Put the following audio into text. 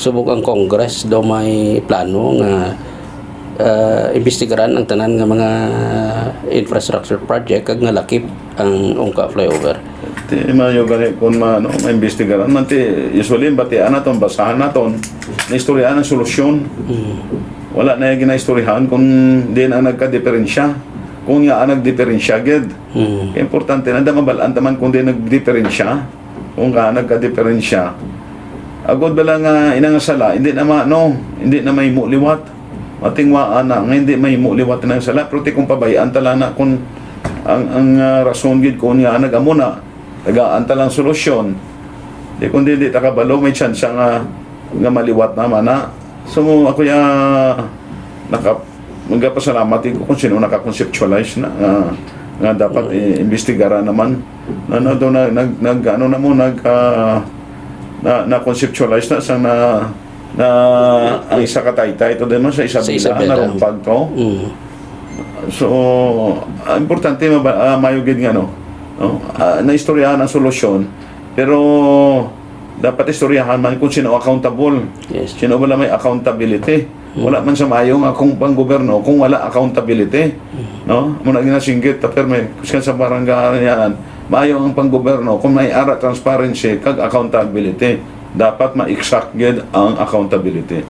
subok ang Congress daw may plano nga uh, imbestigaran ang tanan nga mga infrastructure project kag nga lakip ang Ungka flyover. Ti mayo gani kung ma no, maimbestigaran man ti usually batian naton basahan naton na istorya ng solusyon. Wala na yung ginaistoryahan kung di na nagka-diferensya. Kung nga ang nagdiferensya gid. Mm. Importante na da mabalaan taman kung di nagdiferensya. Kung ka nagka-diferensya. Agod ba lang nga inangasala, hindi na no, hindi na may muliwat. Matingwaan na, nga hindi may muliwat na sala. Pero ti kung pabayaan tala na kung ang, ang ah, rason gid kung nga nagamo na, tagaan talang solusyon. Di kung di, di takabalo, may chance nga, nga maliwat naman na. So ako ya naka magpasalamat ko kung sino naka-conceptualize na nga, nga dapat i-imbestigara naman na na na nag, nag ano na mo nag ah, na na conceptualize na sa na na ang isa ka taytay ito din sa Isabela, Isabela. na rumpag to. Mm. So, ah, importante maba, uh, mayugid nga no. no? Ah, naistoryahan ang solusyon. Pero dapat istoryahan man kung sino accountable. Yes. Sino wala may accountability. Wala man sa mayong akong panggoberno kung wala accountability. No? Muna ginasinggit ta perme kuskan sa barangay yan. Mayong ang panggoberno kung may ara transparency kag accountability. Dapat ma-exact ang accountability.